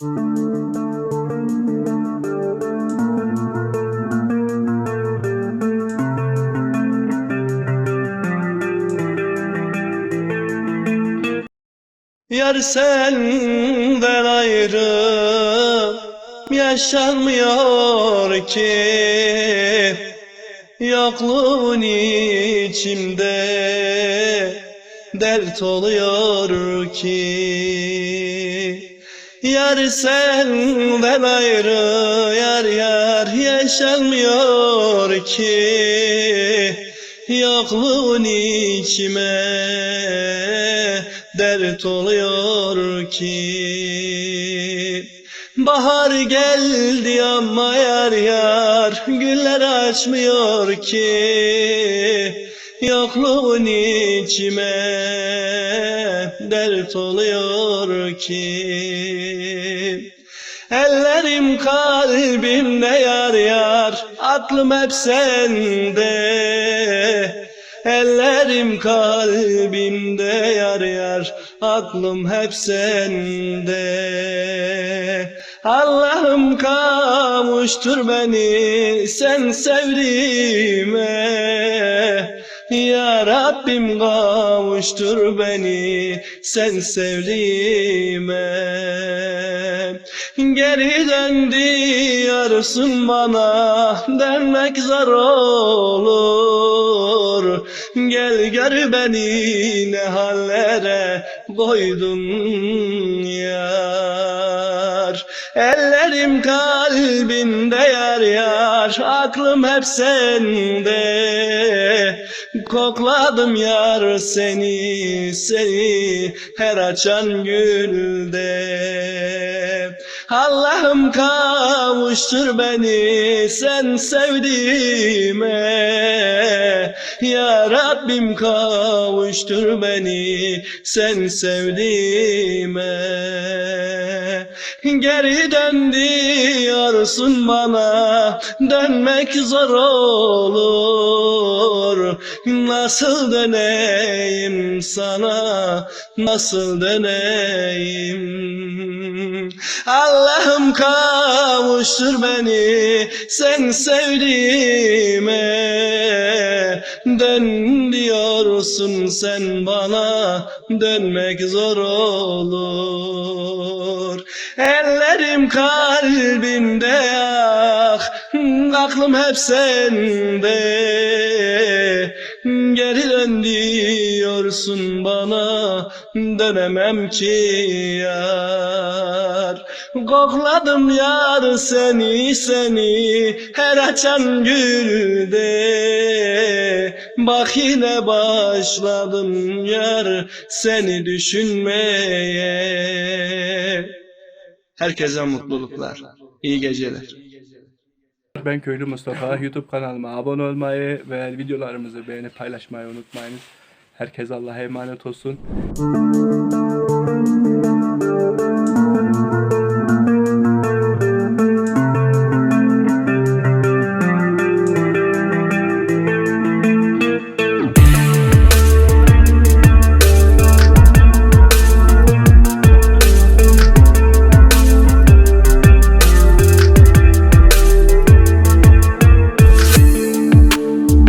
Yar senden ayrı yaşanmıyor ki. Yokluğun içimde dert oluyor ki Yar senden ayrı yar yar yaşanmıyor ki. Yokluğun içime dert oluyor ki. Bahar geldi ama yar yar güller açmıyor ki Yokluğun içime dert oluyor ki. Ellerim kalbimde yar yar Aklım hep sende. Ellerim kalbimde yar yar Aklım hep sende. Allah'ım kavuştur beni sen sevdiğime Ya Rabbim kavuştur beni sen sevdiğime. Geri dön diyorsun bana Dönmek zor olur. Gel gör beni ne hallere koydun yar Ellerim kalbinde yar yar Aklım hep sende. Kokladım yar seni seni Her açan gülde Allah'ım kavuştur beni sen sevdiğime. Ya Rabbim kavuştur beni sen sevdiğime. Geri dön diyorsun bana Dönmek zor olur. Nasıl döneyim sana Nasıl döneyim Allah'ım kavuştur beni Sen sevdiğime. Dön diyorsun sen bana Dönmek zor olur. Ellerim kalbimde ah Aklım hep sende. Geri dön diyorsun bana. Dönemem ki yar. Kokladım yar seni seni. Her açan gülde. Bak yine başladım yar Seni düşünmeye. Herkese mutluluklar. İyi geceler. Ben Köylü Mustafa. YouTube kanalıma abone olmayı ve videolarımızı beğenip paylaşmayı unutmayınız. Herkes Allah'a emanet olsun.